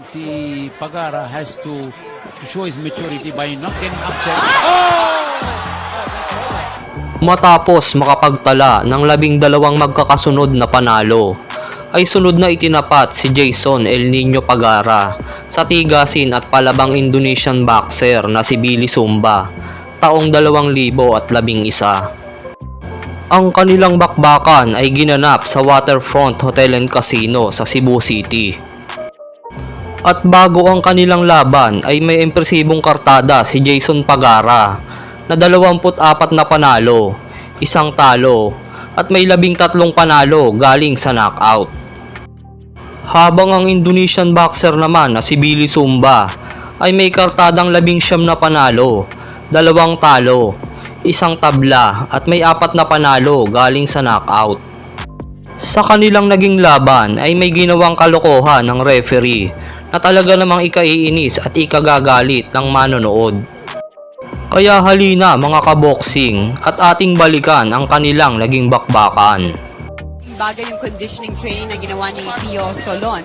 Si Pagara has to show his maturity by not getting upset. Matapos makapagtala ng labing dalawang magkakasunod na panalo, ay sunod na itinapat si Jason El Nino Pagara sa tigasin at palabang Indonesian boxer na si Billy Sumba taong 2011. Ang kanilang bakbakan ay ginanap sa Waterfront Hotel and Casino sa Cebu City. At bago ang kanilang laban ay may impresibong kartada si Jason Pagara na 24 na panalo, isang talo at may labing tatlong panalo galing sa knockout. Habang ang Indonesian boxer naman na si Billy Sumba ay may kartadang labing siyam na panalo, dalawang talo, isang tabla at may apat na panalo galing sa knockout. Sa kanilang naging laban ay may ginawang kalokohan ng referee na talaga namang ikaiinis at ikagagalit ng manonood. Kaya halina mga kaboksing at ating balikan ang kanilang naging bakbakan. bagay yung conditioning training na ginawa ni Pio Solon.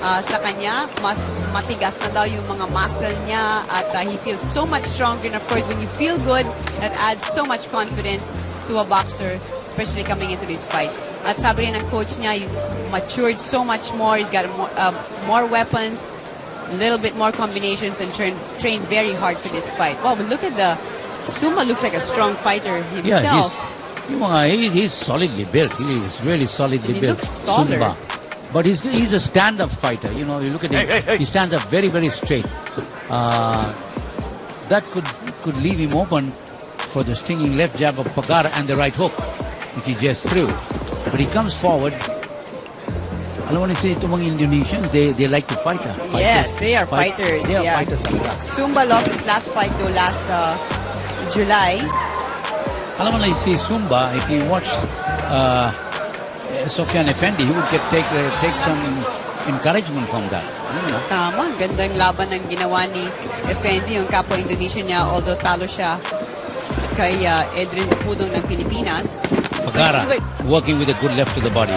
Ah, sa kanya, mas matigas na daw yung mga muscle niya at ah, he feels so much stronger. And of course, when you feel good, that adds so much confidence to a boxer, especially coming into this fight. At sabi rin ng coach niya, he's matured so much more. He's got more, uh, more weapons, a little bit more combinations, and train, trained very hard for this fight. Wow, but look at the... Suma looks like a strong fighter Yeah, himself. he's, yung mga, he, he's solidly built. He's really solidly And he built. looks taller. Sumba. But he's, he's a stand-up fighter. You know, you look at him, he stands up very, very straight. Uh, that could, could leave him open for the stinging left jab of Pagara and the right hook, which he just threw. But he comes forward. Alam mo na si itong mga Indonesians, they, they like to fight. Fighters. Yes, they are Fight- fighters. They are yeah. fighters. Zumba lost his last fight though last uh, July. Alam mo na si Sumba, if he watched uh, Sofyan Effendi, he would get take uh, take some encouragement from that. Na? Tama, ganda yung laban ng ginawa ni Effendi, yung kapwa Indonesia niya, although talo siya kay uh, Edrin Pudong ng Pilipinas. Pagara working with a good left to the body.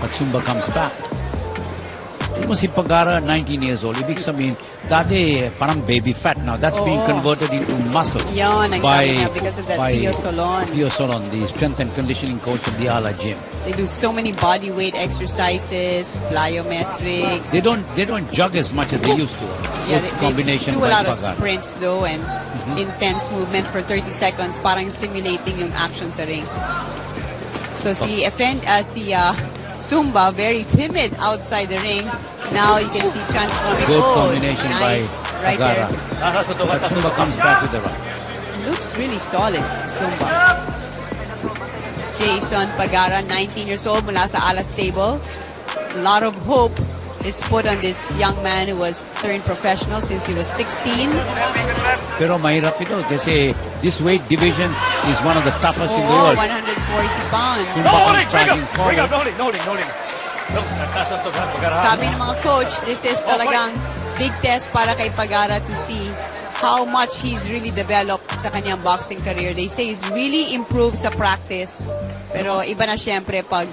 But Sumba comes back. Mo si Pagara, 19 years old. Ibig sabihin, dati eh, parang baby fat. Now that's being converted into muscle. Ang sabi niya, because of that Pio Solon. Pio Solon, the strength and conditioning coach of the Ala Gym. They do so many body weight exercises, plyometrics. They don't they don't jog as much as they used to. Yeah, they, combination they do a by lot of Pagara. sprints though and intense movements for 30 seconds, parang simulating yung action sa ring. So si Effen, uh, si uh, Zumba, very timid outside the ring. Now you can see transforming. Good Oh, combination nice. by right Pagara. there. But Sumba comes back with the right. Looks really solid, Zumba. Jason Pagara, 19 years old, mula sa Alas Stable. A lot of hope is put on this young man who was turned professional since he was 16. Pero mahirap ito kasi this weight division is one of the toughest in the world. 140 pounds. Sumba comes charging forward. Sabi ng mga coach, this is talagang big test para kay Pagara to see how much he's really developed sa kanyang boxing career. They say he's really improved sa practice. Pero iba na syempre pag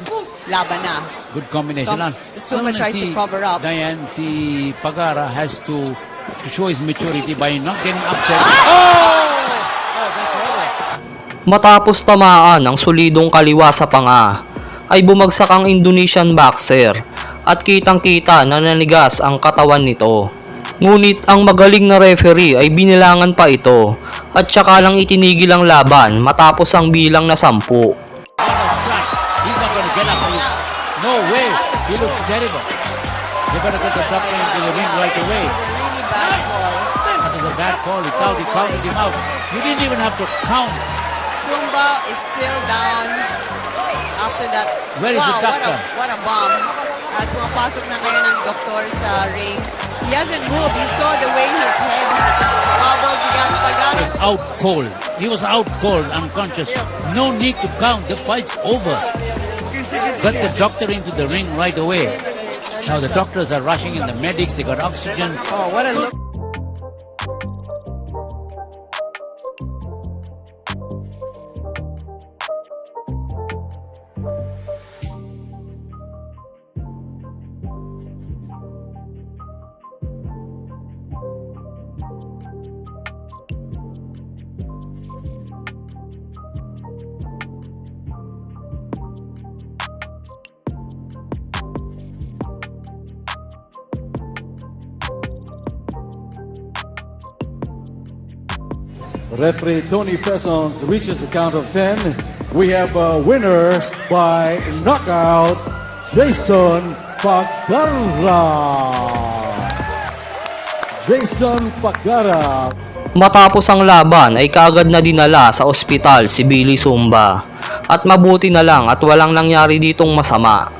laban na. Good combination. Com- mo na tries to cover up. Diane, si Pagara has to, to show his maturity by not getting upset. Matapos tamaan ng solidong kaliwa sa panga, ay bumagsak ang Indonesian boxer at kitang-kita na nanigas ang katawan nito. Ngunit ang magaling na referee ay binilangan pa ito at saka lang itinigil ang laban matapos ang bilang na sampu. No way. He looks terrible. They better get the doctor into the ring right away. Really bad. That is a bad call. It's out. He counted him out. You didn't even have to count. Zumba is still down after that. Where is wow, the doctor? What a, what a bomb. At pumapasok na kayo ng doktor sa ring. He hasn't moved. You saw the way his head wobbled. You got out cold. He was out cold, unconscious. No need to count. The fight's over. Got the doctor into the ring right away. Now the doctors are rushing in, the medics, they got oxygen. Oh, what a look. Referee Tony Pezons reaches the count of 10. We have a winner by knockout, Jason Pagara. Jason Pagara. Matapos ang laban ay kaagad na dinala sa ospital si Billy Sumba. At mabuti na lang at walang nangyari ditong masama.